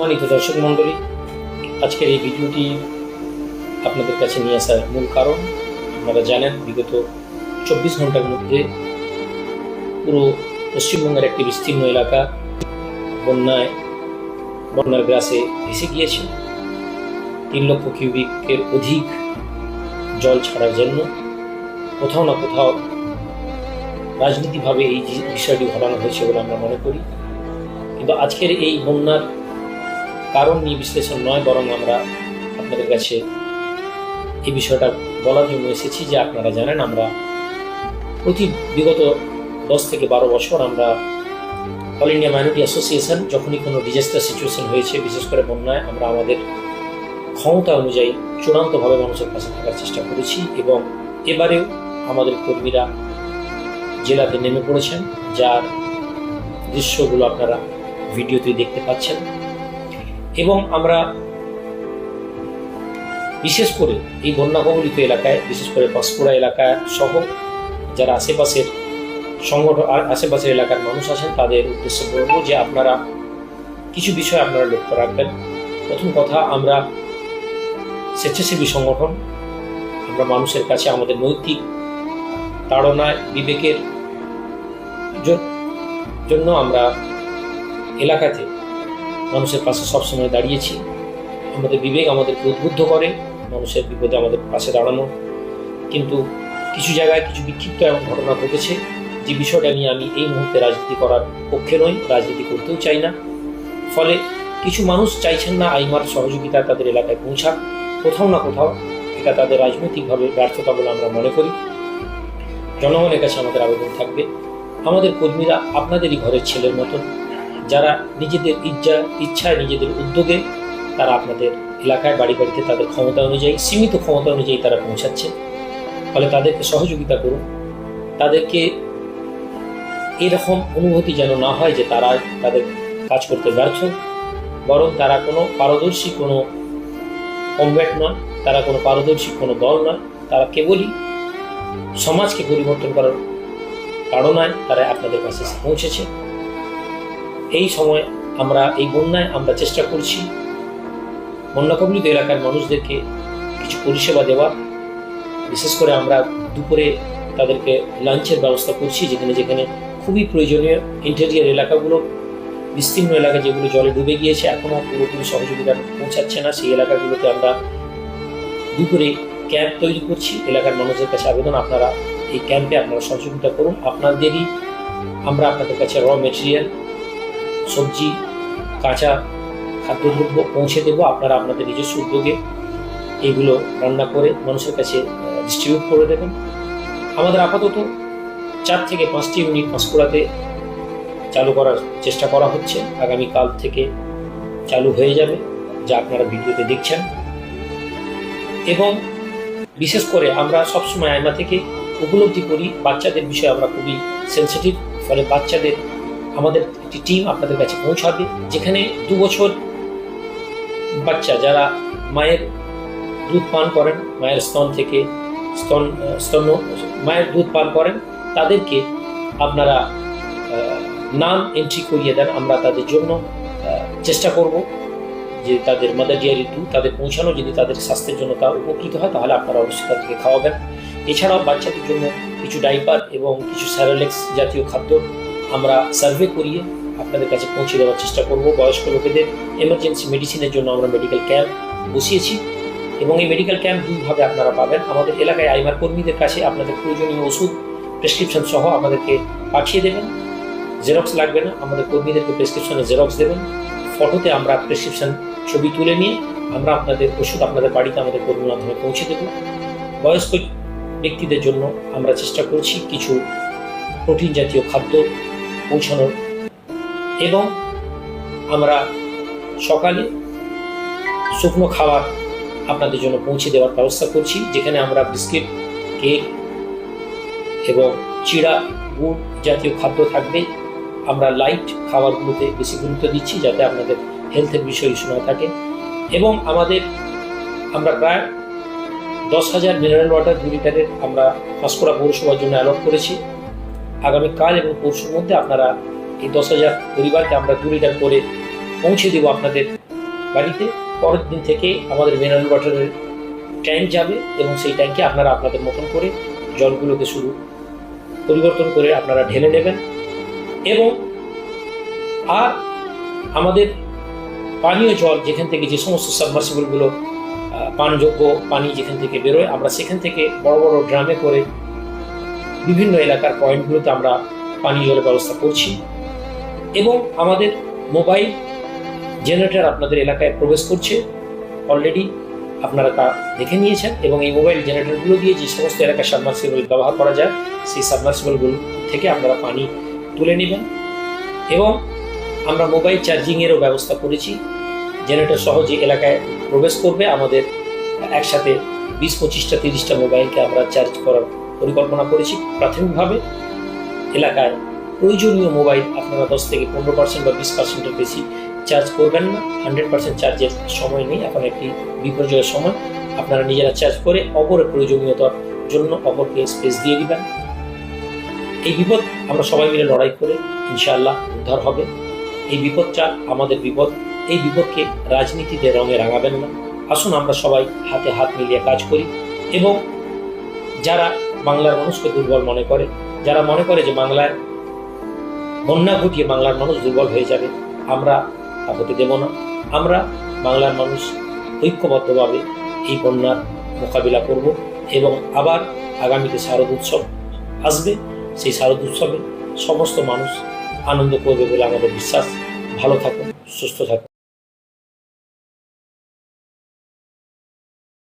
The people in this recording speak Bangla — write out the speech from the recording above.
সম্মানিত দর্শক মণ্ডলী, আজকের এই ভিডিওটি আপনাদের কাছে নিয়ে আসার মূল কারণ, আপনারা জানেন বিগত চব্বিশ ঘণ্টার মধ্যে পুরো পশ্চিমবঙ্গের একটি বিস্তীর্ণ এলাকা বন্যায়, বন্যার গ্রাসে ভেসে গিয়েছে। তিন লক্ষ কিউবিকের অধিক জল ছাড়ার জন্য কোথাও না কোথাও রাজনীতিভাবে এই বিষয়টি ঘটানো হয়েছে বলে আমরা মনে করি। কিন্তু আজকের এই বন্যার কারণ নিয়ে বিশ্লেষণ নয়, বরং আমরা আপনাদের কাছে এই বিষয়টা বলার জন্য এসেছি যে আপনারা জানেন আমরা প্রতি বিগত দশ থেকে বারো বছর আমরা অল ইন্ডিয়া মাইনরিটি অ্যাসোসিয়েশন যখনই কোনো ডিজাস্টার সিচুয়েশন হয়েছে, বিশেষ করে বন্যায়, আমরা আমাদের ক্ষমতা অনুযায়ী চূড়ান্তভাবে মানুষের পাশে থাকার চেষ্টা করেছি এবং এবারেও আমাদের কর্মীরা জেলাতে নেমে পড়েছেন, যার দৃশ্যগুলো আপনারা ভিডিওতে দেখতে পাচ্ছেন। এবং আমরা বিশেষ করে এই বন্যা কবলিত এলাকায়, বিশেষ করে পাঁশকুড়া এলাকা সহ যারা আশেপাশের সংগঠন আশেপাশের এলাকার মানুষ আছেন, তাদের উদ্দেশ্যে বলব যে আপনারা কিছু বিষয় আপনারা লক্ষ্য রাখবেন। প্রথম কথা, আমরা স্বেচ্ছাসেবী সংগঠন। আমরা মানুষের কাছে আমাদের নৈতিক তাড়নায়, বিবেকের জন্য আমরা এলাকাতে মানুষের পাশে সবসময় দাঁড়িয়েছি। আমাদের বিবেক আমাদেরকে উদ্বুদ্ধ করে, মানুষের বিপদে আমাদের পাশে দাঁড়ানো। কিন্তু কিছু জায়গায় কিছু বিক্ষিপ্ত এমন ঘটনা ঘটেছে, যে বিষয়টা নিয়ে আমি এই মুহূর্তে রাজনীতি করার পক্ষে নই, রাজনীতি করতেও চাই না। ফলে কিছু মানুষ চাইছেন না আইমার সহযোগিতা তাদের এলাকায় পৌঁছাক। কোথাও না কোথাও এটা তাদের রাজনৈতিকভাবে ব্যর্থতা বলে আমরা মনে করি। জনগণের কাছে আমাদের আবেদন থাকবে। আমাদের কর্মীরা আপনাদেরই ঘরের ছেলের মতন। যারা নিজেদের ইচ্ছা, ইচ্ছায় নিজেদের উদ্যোগে তারা আপনাদের এলাকায়, বাড়ি বাড়িতে তাদের ক্ষমতা অনুযায়ী, সীমিত ক্ষমতা অনুযায়ী তারা পৌঁছাচ্ছে। ফলে তাদেরকে সহযোগিতা করুন। তাদেরকে এরকম অনুভূতি যেন না হয় যে তারা তাদের কাজ করতে ব্যর্থ, বরং তারা কোনো পারদর্শী, কোনো কমব্যাট নয়, তারা কোনো পারদর্শী, কোনো দল নয়। তারা কেবলই সমাজকে পরিবর্তন করার কারণায় তারা আপনাদের কাছে পৌঁছেছে। এই সময় আমরা, এই বন্যায় আমরা চেষ্টা করছি। বন্যা কবলিত এলাকার মানুষদেরকে কিছু পরিষেবা দেওয়া। বিশেষ করে আমরা দুপুরে তাদেরকে লাঞ্চের ব্যবস্থা করছি, যেখানে যেখানে খুবই প্রয়োজনীয় ইন্টেরিয়ার এলাকাগুলো, বিস্তীর্ণ এলাকা যেগুলো জলে ডুবে গিয়েছে এখনও পুরোপুরি সহযোগিতা পৌঁছাচ্ছে না। সেই এলাকাগুলোতে আমরা দুপুরে ক্যাম্প তৈরি করছি। এলাকার মানুষের কাছে আবেদন, আপনারা এই ক্যাম্পে আপনারা সহযোগিতা করুন। আপনাদেরই, আমরা আপনাদের কাছে র মেটেরিয়াল সবজি, কাঁচা খাদ্যদ্রব্য পৌঁছে দেবো। আপনারা আপনাদের নিজস্ব উদ্যোগে এইগুলো রান্না করে মানুষের কাছে ডিস্ট্রিবিউট করে দেবেন। আমাদের আপাতত চার থেকে পাঁচটি ইউনিট পাঁশকুড়াতে চালু করার চেষ্টা করা হচ্ছে। আগামীকাল থেকে চালু হয়ে যাবে, যা আপনারা ভিডিওতে দেখছেন। এবং বিশেষ করে আমরা সবসময় আয়মা থেকে উপলব্ধি করি, বাচ্চাদের বিষয়ে আমরা খুবই সেন্সিটিভ ফলে বাচ্চাদের আমাদের একটি টিম আপনাদের কাছে পৌঁছাবে, যেখানে দু বছর বাচ্চা যারা মায়ের দুধ পান করেন, মায়ের স্তন থেকে স্তন স্তন, মায়ের দুধ পান করেন, তাদেরকে আপনারা নাম এন্ট্রি করিয়ে দেন, আমরা তাদের জন্য চেষ্টা করব যে তাদের মাদার ডিয়ারি দুধ তাদের পৌঁছানো, যদি তাদের স্বাস্থ্যের জন্য তা উপকৃত হয়, তাহলে আপনারা অবশ্যই তাদেরকে খাওয়াবেন। এছাড়াও বাচ্চাদের জন্য কিছু ডাইপার এবং কিছু স্যারোলেক্স জাতীয় খাদ্য আমরা সার্ভে করিয়ে আপনাদের কাছে পৌঁছে দেওয়ার চেষ্টা করব। বয়স্ক লোকেদের এমার্জেন্সি মেডিসিনের জন্য আমরা মেডিকেল ক্যাম্প বসিয়েছি এবং এই মেডিকেল ক্যাম্প দুইভাবে আপনারা পাবেন। আমাদের এলাকায় আইমার কর্মীদের কাছে আপনাদের প্রয়োজনীয় ওষুধ প্রেসক্রিপশন সহ আমাদেরকে পাঠিয়ে দেবেন। জেরক্স লাগবে না, আমাদের কর্মীদেরকে প্রেসক্রিপশনে জেরক্স দেবেন। ফটোতে আমরা প্রেসক্রিপশন ছবি তুলে নিয়ে আমরা আপনাদের ওষুধ আপনাদের বাড়িতে আমাদের কর্মীর মাধ্যমে পৌঁছে দেব। বয়স্ক ব্যক্তিদের জন্য আমরা চেষ্টা করছি কিছু প্রোটিন জাতীয় খাদ্য পৌঁছানোর এবং আমরা সকালে শুকনো খাবার আপনাদের জন্য পৌঁছে দেওয়ার ব্যবস্থা করছি, যেখানে আমরা বিস্কিট, কেক এবং চিড়া, গুড় জাতীয় খাদ্য থাকবে। আমরা লাইট খাবারগুলোতে বেশি গুরুত্ব দিচ্ছি, যাতে আপনাদের হেলথের বিষয় ইস্যু না থাকে। এবং আমাদের, আমরা প্রায় দশ হাজার মিনারেল ওয়াটার দু লিটারের আমরা পাঁশকুড়া পৌরসভার জন্য অ্যালট করেছি। আগামীকাল এবং পরশুর মধ্যে আপনারা এই দশ হাজার পরিবারকে আমরা দু লিটার করে পৌঁছে দেবো আপনাদের বাড়িতে। পরের দিন থেকে আমাদের মিনারেল ওয়াটারের ট্যাঙ্ক যাবে এবং সেই ট্যাঙ্কে আপনারা আপনাদের মতন করে জলগুলোকে শুরু পরিবর্তন করে আপনারা ঢেলে নেবেন। এবং আর আমাদের পানীয় জল যেখান থেকে যে সমস্ত সাবমার্সিবলগুলো পানযোগ্য পানি যেখান থেকে বেরোয়, আমরা সেখান থেকে বড় বড় ড্রামে করে বিভিন্ন এলাকার পয়েন্টগুলোতে আমরা পানীয় জলের ব্যবস্থা করছি। এবং আমাদের মোবাইল জেনারেটর আপনাদের এলাকায় প্রবেশ করছে। অলরেডি আপনারা তা দেখে নিয়েছেন এবং এই মোবাইল জেনারেটরগুলো দিয়ে যে সমস্ত এলাকায় সাবমার্সিবল ব্যবহার করা যায়, সেই সাবমার্সিবলগুলো থেকে আপনারা পানি তুলে নেবেন। এবং আমরা মোবাইল চার্জিংয়েরও ব্যবস্থা করেছি। জেনারেটর সহ যে এলাকায় প্রবেশ করবে, আমাদের একসাথে বিশ পঁচিশটা, তিরিশটা মোবাইলকে আমরা চার্জ করার পরিকল্পনা করেছি প্রাথমিকভাবে। এলাকায় প্রয়োজনীয় মোবাইল আপনারা দশ থেকে পনেরো পার্সেন্ট বা বিশ পার্সেন্টের বেশি চার্জ করবেন না। হান্ড্রেড পার্সেন্ট চার্জের সময় নেই, এখন একটি বিপর্যয়ের সময়। আপনারা নিজেরা চার্জ করে অপরের প্রয়োজনীয়তার জন্য অপরকে স্পেস দিয়ে দিবেন। এই বিপদ আমরা সবাই মিলে লড়াই করে ইনশাআল্লাহ উদ্ধার হবে। এই বিপদ বিপদটা আমাদের বিপদ। এই বিপদকে রাজনীতিতে রঙে রাঙাবেন না। আসুন আমরা সবাই হাতে হাত মিলিয়ে কাজ করি এবং যারা বাংলার মানুষকে দুর্বল মনে করে, যারা মনে করে যে বাংলায় বন্যা ঘটিয়ে বাংলার মানুষ দুর্বল হয়ে যাবে, আমরা তা হতে দেব না। আমরা বাংলার মানুষ ঐক্যবদ্ধভাবে এই বন্যার মোকাবিলা করব এবং আবার আগামীতে শারদ উৎসব আসবে। সেই শারদ উৎসবে সমস্ত মানুষ আনন্দ করবে বলে আমাদের বিশ্বাস। ভালো থাকুন, সুস্থ থাকুন।